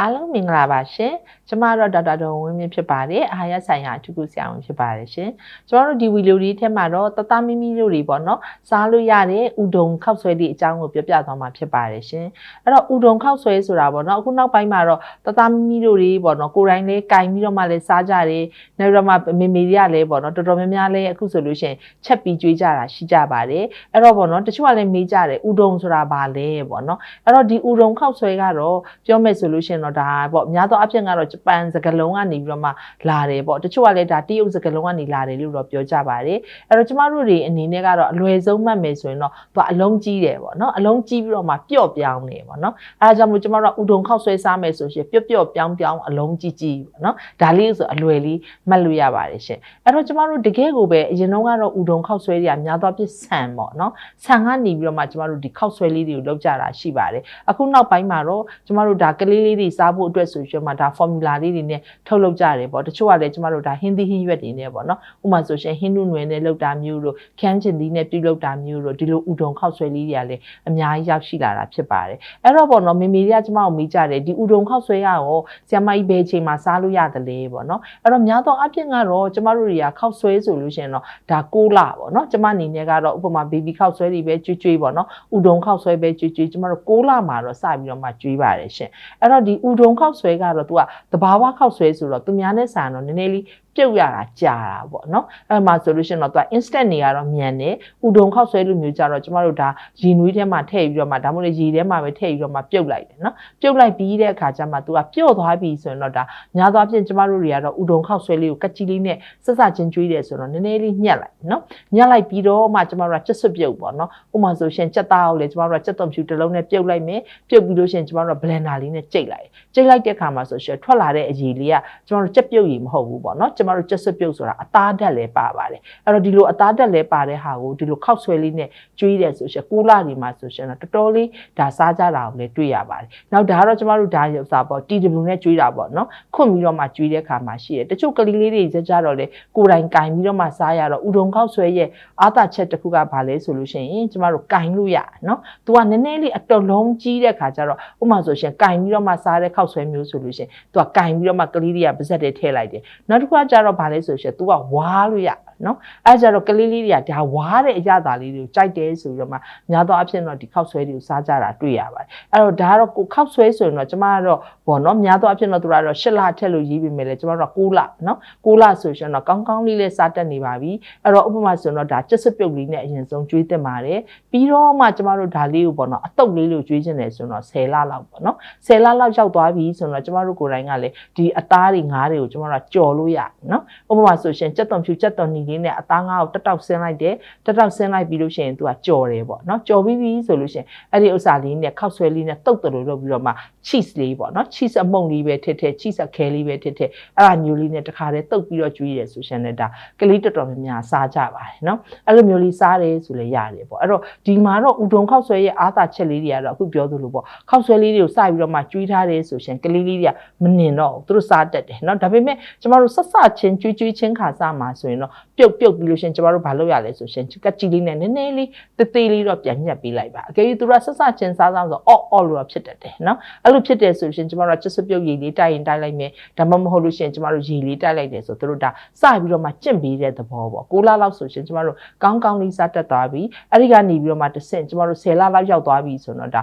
အားလုံးမင်္ဂလာပါရှင်။ကျမတော့ဒေါက်တာဒေါ်ဝင်းမြင့်ဖြစ်ပါတယ်။အာဟာရဆိုင်ရာအထူးကုဆရာဝန်ဖြစ်ပါတယ်ရှင်။ကျမတို့ဒီဗီဒီယိုလေးထဲမှာတော့တသားမီမီတို့တွေပေါ့နော်။စားလို့ရတဲ့ဥဒုံခောက်ဆွဲတွေအကြောင်းကိုပြောပြသွားမှာဖြစ်ပါတယ်ရှင်။အဲ့တော့ဥဒုံခောက်ဆွဲဆိုတာပေါ့နော်။အခုနောက်ပိုင်းမှာတော့တသားမီမီတို့တွေပေါ့နော်။ကိုယ်တိုင်လေးကင်ပြီးတော့မှလည်းစားကြတယ်။နောက်တော့မှမေမေတွေကလည်းပေါ့နော်။တော်တော်များများလည်းအခုဆိုလို့ရှိရင်ချက်ပြီးကြွေးကြတာရှိကြပါတယ်။အဲ့တော့ပေါ့နော်။တချို့ကလည်းမေးကြတယ်ဥဒုံဆိုတာဘာလဲပေါ့နော်။အဲ့တော့ဒီဥဒုံခောက်ဆွဲကတော့ပြောမယ်ဆိုလို့ရှိရင်တော့ဒါပေါ့အများသောအားဖြင့်ကတော့ဂျပန်စကားလုံးကနေပြီးတော့မှလာတယ်ပေါ့တချို့ကလည်းဒါတရုတ်စကားလုံးကနေလာတယ်လို့တော့ပြောကြပါတယ်အဲ့တော့ကျမတို့တွေအနေနဲ့ကတော့အလွယ်ဆုံးမှတ်မယ်ဆိုရင်တော့သူကအလုံးကြီးတယ်ပေါ့နော်အလုံးကြီးပြီးတော့မှပျော့ပြောင်းနေပေါ့နော်အဲဒါကြောင့်မို့ကျမတို့ကဥဒုံခောက်ဆွဲစားမယ်ဆိုရှင်ပျော့ပျော့ပြောင်းပြောင်းအလုံးကြီးကြီးပေါ့နော်ဒါလေးဆိုအလွယ်လေးမှတ်လို့ရပါတယ်ရှင်အဲ့တော့ကျမတို့တကယ်ကိုပဲအရင်တော့ကတော့ဥဒုံခောက်ဆွဲတွေကများသောအားဖြင့်ဆန်ပေါ့နော်ဆန်ကနေပြီးတော့မှကျမတို့ဒီခောက်ဆွဲလေးတွေကိုလုပ်ကြတာရှိပါတယ်အခုနောက်ပိုင်းမှာတော့ကျမတို့ဒါကလေးလေးတွေစားဖို့အတွက်ဆိုရှင်မှဒါ formula လေးတွေနဲ့ထုတ်လုပ်ကြတယ်ပေါ့တချို့ကလည်းကျမတို့ဒါဟင်းသီးဟင်းရွက်တွေနဲ့ပေါ့နော်ဥပမာဆိုရှင်ဟင်းနုနွယ်နဲ့လုပ်တာမျိုးတို့ခန်းချင်သီးနဲ့ပြုလုပ်တာမျိုးတို့ဒီလိုဥဒုံခောက်ဆွဲလေးတွေကလည်းအများကြီးရောက်ရှိလာတာဖြစ်ပါတယ်အဲ့တော့ပေါ့နော်မေမေတွေကကျမတို့မိကြတယ်ဒီဥဒုံခောက်ဆွဲရရောဆရာမကြီးဘယ်ချိန်မှာစားလို့ရတယ်လဲပေါ့နော်အဲ့တော့များသောအားဖြင့်ကတော့ကျမတို့တွေကခောက်ဆွဲဆိုလို့ရှိရင်တော့ဒါ6လပေါ့နော်ကျမအနေနဲ့ကတော့ဥပမာ baby ခောက်ဆွဲတွေပဲကျွေးကျွေးပေါ့နော်ဥဒုံခောက်ဆွဲပဲကျွေးကျွေးကျမတို့6လမှာတော့စပြီးတော့မှကျွေးပါတယ်ရှင်အဲ့တော့ဒီဥဒုံခောက်ဆွဲကတော့သူကတဘာဝခောက်ဆွဲဆိုတော့သူများနဲ့ဆန်တော့နည်းနည်းလေး ပြုတ်ရတာကြာတာပေါ့နော်အဲ့မှာဆိုလို့ရှိရင်တော့သူက instant နေရတော့မြန်တယ်ဥဒုံခောက်ဆွဲလိုမျိုးကြတော့ကျမတို့ဒါရေနွေးထဲမှာထည့်ပြီးတော့မှဒါမှမဟုတ်ရေထဲမှာပဲထည့်ပြီးတော့မှပြုတ်လိုက်တယ်နော်ပြုတ်လိုက်ပြီးတဲ့အခါကျမှသူကပြုတ်သွားပြီဆိုရင်တော့ဒါများသောအားဖြင့်ကျမတို့တွေကတော့ဥဒုံခောက်ဆွဲလေးကိုကက်ချီလေးနဲ့ဆက်စချင်းကျွေးတယ်ဆိုတော့နည်းနည်းလေးညှက်လိုက်နော်ညှက်လိုက်ပြီးတော့မှကျမတို့ကချက်စွပ်ပြုတ်ပေါ့နော်ဥပမာဆိုရှင်ချက်သားကိုလေကျမတို့ကချက်သွန်ဖြူတစ်လုံးနဲ့ပြုတ်လိုက်မယ်ပြုတ်ပြီးလို့ရှိရင်ကျမတို့က blender လေးနဲ့ကြိတ်လိုက်ကြိတ်လိုက်တဲ့အခါမှာဆိုရှင်ထွက်လာတဲ့အရည်လေးကကျမတို့ချက်ပြုတ်ရည်မဟုတ်ဘူးပေါ့နော်ကျမတို့ချက်စွပ်ပြုတ်ဆိုတာအသားဓာတ်လည်းပါပါတယ်အဲ့တော့ဒီလိုအသားဓာတ်လည်းပါတဲ့ဟာကိုဒီလိုခောက်ဆွဲလေးနဲ့ကျွေးတယ်ဆိုရှင်ကိုလာဒီမှာဆိုရှင်တော့တော်တော်လေးဒါစားကြတာကိုလည်းတွေ့ရပါတယ်နောက်ဒါကတော့ကျမတို့ဒါရုပ်စားပေါ့ TW နဲ့ကျွေးတာပေါ့နော်ခွတ်ပြီးတော့မှကျွေးတဲ့အခါမှာရှိတယ်တချို့ကလေးလေးတွေကြကြတော့လေကိုယ်တိုင်ကင်ပြီးတော့မှစားရတော့ဥဒုံခောက်ဆွဲရဲ့အာသာချက်တစ်ခုကဘာလဲဆိုလို့ရှိရင်ကျမတို့ကင်လို့ရနော်သူကနည်းနည်းလေးအတော်လုံးကြီးတဲ့ခါကျတော့ဥပမာဆိုရှင်ကင်ပြီးတော့မှစားတဲ့ခောက်ဆွဲမျိုးဆိုလို့ရှိရင်သူကကင်ပြီးတော့မှကလေးတွေကပါဇက်တွေထည့်လိုက်တယ်နောက်တစ်ခုကကျတော့ဘာလဲဆိုရှင် तू ကဝါလို့ရနော်အဲကြတော့ကလေးလေးတွေကဒါဝါတဲ့အရသာလေးတွေကိုကြိုက်တယ်ဆိုပြီးတော့မှများသောအားဖြင့်တော့ဒီခောက်ဆွဲတွေကိုစားကြတာတွေ့ရပါတယ်အဲ့တော့ဒါကတော့ကိုခောက်ဆွဲဆိုရင်တော့ကျမကတော့ဘောနော်များသောအားဖြင့်တော့သူကတော့၈လထက်လို့ရေးပြီးမယ်လေကျမတို့က6လနော်6လဆိုရှင်တော့ကောင်းကောင်းလေးလေးစားတတ်နေပါပြီအဲ့တော့ဥပမာဆိုရင်တော့ဒါကျက်စပြုတ်လေးနဲ့အရင်ဆုံးကျွေးတင်ပါတယ်ပြီးတော့မှကျမတို့ဒါလေးကိုပေါ့နော်အတုပ်လေးလို့ကျွေးခြင်းတယ်ဆိုတော့10လလောက်ပေါ့နော်10လလောက်ရောက်သွားပြီဆိုတော့ကျမတို့ကိုယ်တိုင်ကလည်းဒီအသားတွေငါးတွေကိုကျမတို့ကကြော်လို့ရနော်ဥပမာဆိုရှင်ကြက်သွန်ဖြူကြက်သွန်နီလေးနဲ့အသားငါးကိုတက်တောက်ဆင်းလိုက်တယ်တက်တောက်ဆင်းလိုက်ပြီးလို့ရှိရင် तू ကကြော်တယ်ပေါ့နော်ကြော်ပြီးပြီဆိုလို့ရှိရင်အဲ့ဒီဥစ္စာလေးနဲ့ခောက်ဆွဲလေးနဲ့တုတ်တယ်လို့လုပ်ပြီးတော့မှ cheese လေးပေါ့နော် cheese အမုံလေးပဲထစ်ထစ် cheese အခဲလေးပဲထစ်ထစ်အဲ့ဒါမျိုးလေးနဲ့တခါတည်းတုတ်ပြီးတော့ကျွေးတယ်ဆိုရှင်လည်းဒါကလေးတော်တော်များများစားကြပါတယ်နော်အဲ့လိုမျိုးလေးစားတယ်ဆိုလည်းရတယ်ပေါ့အဲ့တော့ဒီမှာတော့ဥဒုံခောက်ဆွဲရဲ့အားသာချက်လေးတွေကတော့အခုပြောသလိုပေါ့ခောက်ဆွဲလေးတွေကိုစပြီးတော့မှကျွေးထားတယ်ဆိုရှင်ကလေးလေးတွေကမနှင်တော့သူတို့စားတတ်တယ်နော်ဒါပေမဲ့ကျမတို့ဆက်စချင်းကျွေးကျွေးချင်းခါစားမှာဆိုရင်တော့ပြုတ်ပြုတ်ပြီးလို့ရှင်ကျမတို့ဘာလုပ်ရလဲဆိုရှင်ကက်ချီလေးနဲ့နည်းနည်းလေးတေးသေးလေးတော့ပြန်ညက်ပေးလိုက်ပါအကယ်၍သူတို့ဆက်စချင်းစားစားဆိုအော့အော့လို့တော့ဖြစ်တတ်တယ်နော်အဲ့လိုဖြစ်တယ်ဆိုရှင်ကျမတို့ကချစ်စပြုတ်ရည်လေးတိုက်ရင်တိုက်လိုက်မယ်ဒါမှမဟုတ်လို့ရှင်ကျမတို့ရည်လေးတိုက်လိုက်တယ်ဆိုသူတို့ဒါစပြီးတော့မှကျင့်ပေးတဲ့သဘောပေါ့6လလောက်ဆိုရှင်ကျမတို့ကောင်းကောင်းလေးစားတတ်သွားပြီအဲ့ဒီကနေပြီးတော့မှတစ်ဆင့်ကျမတို့10လလောက်ရောက်သွားပြီဆိုတော့ဒါ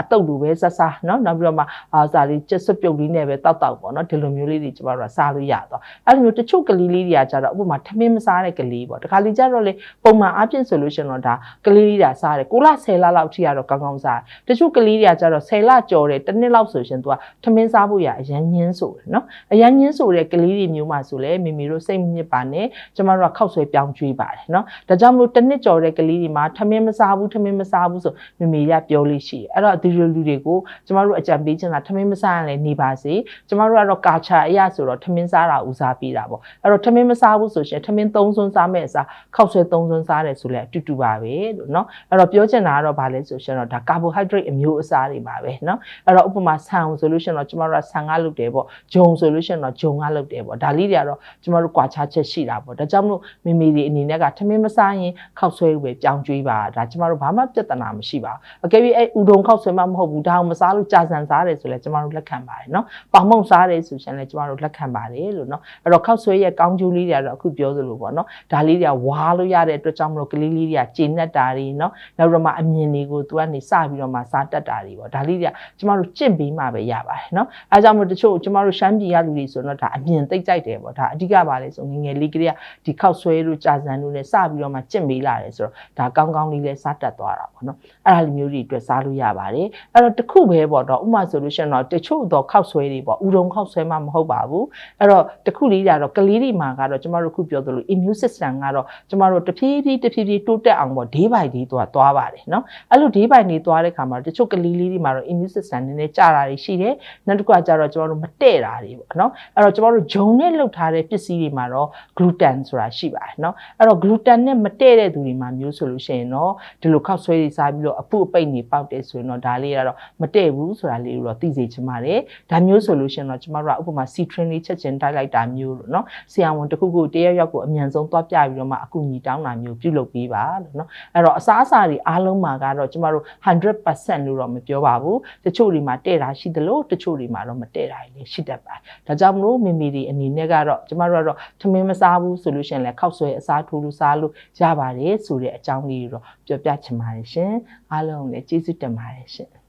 အတုပ်လိုပဲဆက်စားနော်နောက်ပြီးတော့မှအာစာလေးချစ်စပြုတ်လေးနဲ့ပဲတောက်တောက်ပေါ့နော်ဒီလိုမျိုးလေးတွေကျမတို့ကစားလို့ရတော့အဲ့လိုမျိုးတချို့ကလေးလေးတွေကကြတော့ဥပမာထမင်းမစားတဲ့ကလေးပေါ့တခါလေးကြတော့လေပုံမှန်အပြည့်ဆိုလို့ရှင်တော့ဒါကလေးလေးတွေစားတယ်6လ10လလောက်ထိကတော့ကောင်းကောင်းစားတယ်တချို့ကလေးတွေကကြတော့10လကျော်တယ်တစ်နှစ်လောက်ဆိုရှင်သူကထမင်းစားဖို့ရအရန်ညင်းဆိုတယ်နော်အရန်ညင်းဆိုတဲ့ကလေးတွေမျိုးမှဆိုလဲမိမိတို့စိတ်မညစ်ပါနဲ့ကျမတို့ကခောက်ဆွဲပြောင်းကျွေးပါတယ်နော်ဒါကြောင့်မလို့တစ်နှစ်ကျော်တဲ့ကလေးတွေမှာထမင်းမစားဘူးထမင်းမစားဘူးဆိုမိမိရပြောလို့ရှိတယ်အဲ့တော့ဒီလိုလူတွေကိုကျမတို့အကြံပေးချင်တာထမင်းမစားရင်လည်းနေပါစေကျမတို့ကတော့ကာချာအရာဆိုတော့ထမင်းစားတာဦးစားပေးတတာပေါ့အဲ့တော့ထမင်းမစားဘူးဆိုရှင်ထမင်းသုံးစွန်းစားမဲ့အစားခောက်ဆွဲသုံးစွန်းစားတယ်ဆိုလဲအတူတူပါပဲလို့เนาะအဲ့တော့ပြောချင်တာကတော့ဗာလဲဆိုရှင်တော့ဒါ carbohydrate အမျိုးအစားတွေပါပဲเนาะအဲ့တော့ဥပမာဆန်ဆိုလို့ရှင်တော့ကျမတို့ကဆန်ကလုပ်တယ်ပေါ့ဂျုံဆိုလို့ရှင်တော့ဂျုံကလုပ်တယ်ပေါ့ဒါလေးတွေကတော့ကျမတို့ကွာခြားချက်ရှိတာပေါ့ဒါကြောင့်မလို့မိမိတွေအနေနဲ့ကထမင်းမစားရင်ခောက်ဆွဲပဲကြောင်းကျွေးပါဒါကျမတို့ဘာမှပြဿနာမရှိပါဘူးအကယ်၍အဲ့ဥဒုံခောက်ဆွဲမှမဟုတ်ဘူးဒါအောင်မစားလို့ကြာဆန်စားတယ်ဆိုလဲကျမတို့လက်ခံပါတယ်เนาะပေါင်မုံစားတယ်ဆိုရှင်လဲကျမတို့လက်ခံပါတယ်လို့เนาะအဲ့တော့ ့တော့ခောက်ဆွဲရဲ့ကောင်းကျိုးလေးတွေကတော့အခုပြောသလိုပေါ့နော်ဒါလေးတွေကဝါလို့ရတဲ့အတွက်ကြောင့်မလို့ကလေးလေးတွေကကျေနပ်တာတွေနော်နောက်တော့မှအမြင်တွေကိုသူကနေစပြီးတော့မှစားတတ်တာတွေပေါ့ဒါလေးတွေကကျမတို့ကြင့်ပေးမှပဲရပါတယ်နော်အဲကြောင့်မလို့တချို့ကျမတို့ရှမ်းပြည်ကလူတွေဆိုတော့ဒါအမြင်သိကြိုက်တယ်ပေါ့ဒါအဓိကပါလေဆိုငငယ်လေးကလေးကဒီခောက်ဆွဲတို့ကြာစံတို့နဲ့စပြီးတော့မှကြင့်ပေးလာတယ်ဆိုတော့ဒါကောင်းကောင်းလေးလဲစားတတ်သွားတာပေါ့နော်အဲ့ဒါလိုမျိုးတွေအတွက်စားလို့ရပါတယ်အဲ့တော့တခုပဲပေါ့တော့ဥမာဆိုလို့ရှိရင်တော့တချို့တော့ခောက်ဆွဲတွေပေါ့ဥဒုံခောက်ဆွဲမှမဟုတ်ပါဘူးအဲ့တော့တခုလေးကြတော့ကလေးတွေမှာကတော့ကျမတို့ခုပြောသလို immune system ကတော့ကျမတို့တဖြည်းဖြည်းတဖြည်းဖြည်းတိုးတက်အောင်ပေါ့ day by day သွားသွားပါတယ်เนาะအဲ့လို day by day သွားတဲ့ခါမှာတချို့ကလေးလေးတွေမှာတော့ immune system နည်းနည်းကျတာတွေရှိတယ်နောက်တစ်ခုကကျတော့ကျမတို့မတည့်တာတွေပေါ့เนาะအဲ့တော့ကျမတို့ဂျုံနဲ့လှုပ်ထားတဲ့ပစ္စည်းတွေမှာတော့ gluten ဆိုတာရှိပါတယ်เนาะအဲ့တော့ gluten နဲ့မတည့်တဲ့သူတွေမှာမျိုးဆိုလို့ရှိရင်တော့ဒီလိုခောက်ဆွဲတွေစားပြီးတော့အပုအပိတ်နေပေါက်တယ်ဆိုရင်တော့ဒါလေးကတော့မတည့်ဘူးဆိုတာလေးကိုတော့သိစေချင်ပါတယ်ဒါမျိုးဆိုလို့ရှိရင်တော့ကျမတို့ကဥပမာ citrin လေးချက်ချင်းတိုက်လိုက်တာမျိုး လို့နော်ဆရာဝန်တစ်ခုခုတရက်ရောက်ကိုအမြန်ဆုံးသွားပြပြီးတော့မှအကူအညီတောင်းတာမျိုးပြုလုပ်ပေးပါလို့နော်အဲ့တော့အစားအစာတွေအားလုံးမှာကတော့ကျမတို့100%လို့တော့မပြောပါဘူးတချို့တွေမှာတဲ့တာရှိသလိုတချို့တွေမှာတော့မတဲ့တာလည်းရှိတတ်ပါတယ်ဒါကြောင့်မလို့မိမိတွေအနေနဲ့ကတော့ကျမတို့ကတော့ထမင်းမစားဘူးဆိုလို့ရှိရင်လည်းခောက်ဆွဲအစားထိုးလို့စားလို့ရပါတယ်ဆိုတဲ့အကြောင်းလေးတော့ပြောပြချင်ပါတယ်ရှင်အားလုံးလည်းကျေးဇူးတင်ပါတယ်ရှင်